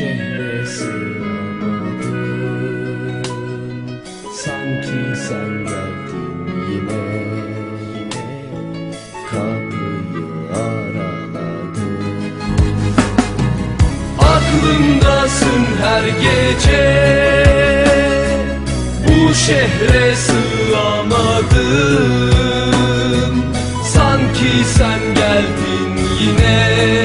şehre sığamadım Sanki sen geldin yine yine Kapıyı araladın Aklımdasın her gece Bu şehre sığamadım. Sanki sen geldin yine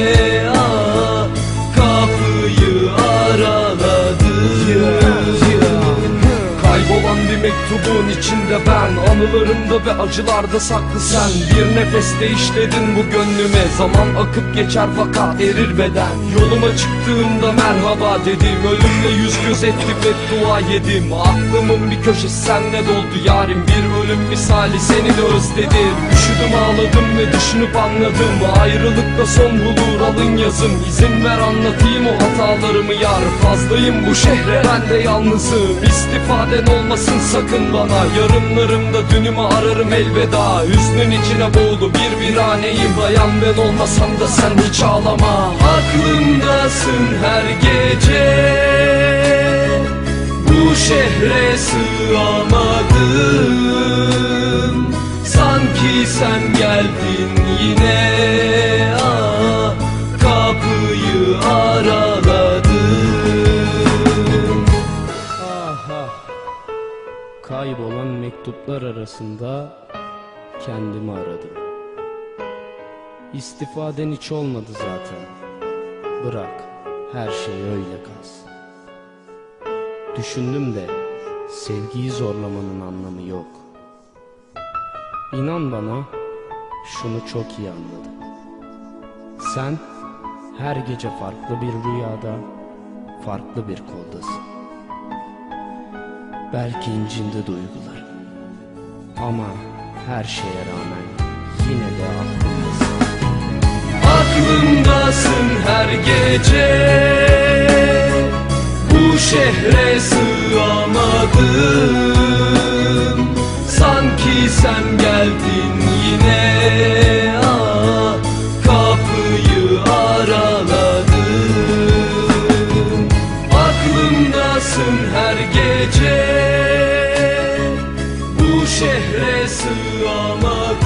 mektubun içinde ben Anılarımda ve acılarda saklı sen. Bir nefeste işledin bu gönlüme Zaman akıp geçer fakat erir beden. Yoluma çıktığımda merhaba dedim Ölümle yüz göz ettim ve dua yedim. Aklımın bir köşesi senle doldu yarim Bir ölüm misali seni de özledim. Üşüdüm ağladım ve düşünüp anladım Ayrılıkta son bulur alın yazım. İzin ver anlatayım o hatalarımı yar Fazlayım bu şehre ben de yalnızım. İstifaden olmasın sakın bana. Yarınlarımda dünümü ararım elveda. Hüznün içine boğulu bir viraneyim Dayan ben olmasam da sen hiç ağlama. Aklımdasın her gece. Bu şehre sığamadım. Sanki sen geldin yine Kaybolan mektuplar arasında kendimi aradım. İstifaden hiç olmadı zaten. Bırak, her şey öyle kalsın. Düşündüm de sevgiyi zorlamanın anlamı yok. İnan bana, şunu çok iyi anladım. Sen her gece farklı bir rüyada, farklı bir koldasın. Belki incindi duygular Ama her şeye rağmen yine de aklımdasın Aklımdasın her gece. Bu şehre sığamadım. Sanki sen geldin yine. Ah, kapıyı araladın Aklımdasın her gece şehre sığamadım.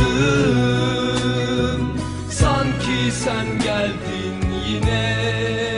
Sanki sen geldin yine.